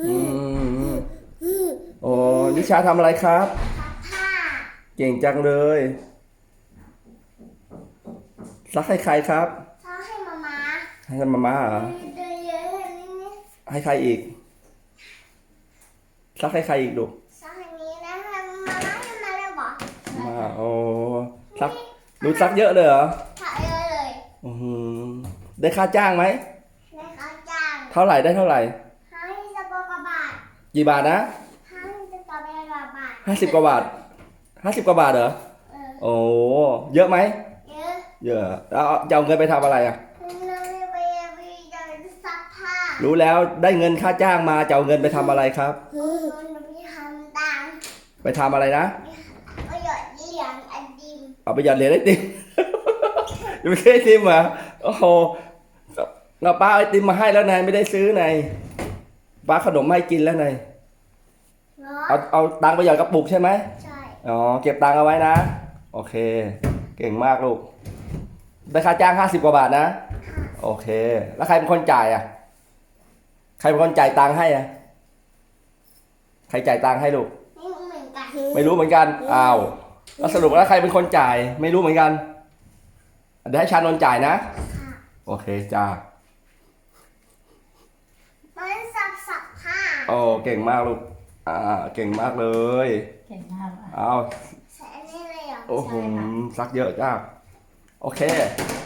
อืมโอ้นิชาทำอะไรครับซักผ้าเก่งจังเลยซักให้ใครครับซักให้มามาให้มาม่าเหรอเดินเยอะๆนี่ให้ใครอีกซักให้ใครอีกลูกซักอย่างนี้นะให้มามาให้มาแล้วบอกมาโอ้ซักหนูซักเยอะเลยเหรอถ่ายเยอะเลยอือหือได้ค่าจ้างไหมในเขาจ้าง เท่าไหร่ได้เท่าไหร่ ให้สปอกระบาท กี่บาทนะให้สปอกระบาทห้าสิบกว่าบาทห้าสิบกว่าบาทเหรอเออโอ้เยอะไหมเยอะเยอะแล้วเอาจะเอาเงินไปทำอะไรอะเราไปไปเดินซักผ้ารู้แล้วได้เงินค่าจ้างมาจะเอาเงินไปทำอะไรครับเราไปทำตังค์ไปทำอะไรนะประโยชน์เลี้ยงอดิมเอาไปหยอดเหรียญไอติมยังไม่เคยไอติมเหรอโอ้โหเราป้าเอาไอติมมาให้แล้วนายไม่ได้ซื้อนาย ป้าขนมมาให้กินแล้วนายเนาะเอาเอาตังค์ไปหยอดกระปุกใช่ไหมใช่ อ๋อเก็บตังค์เอาไว้นะ โอเค เก่งมากลูก ได้ค่าจ้างห้าสิบกว่าบาทนะ โอเค แล้วใครเป็นคนจ่ายอะ ใครเป็นคนจ่ายตังค์ให้อะ ใครจ่ายตังค์ให้ลูก ไม่เหมือนกันไม่รู้เหมือนกัน อ้าว แล้วสรุปแล้วใครเป็นคนจ่าย ไม่รู้เหมือนกันเดี๋ยวให้ชานนท์จ่ายนะ ค่ะ โอเคจ้า มันซักซักผ้า โอ้เก่งมากลูก อ่า เก่งมากเลย เก่งมากเลยเอาใส่อันนี้เลยเหรอ โอ้โหใช่ค่ะซักเยอะจ้า โอเค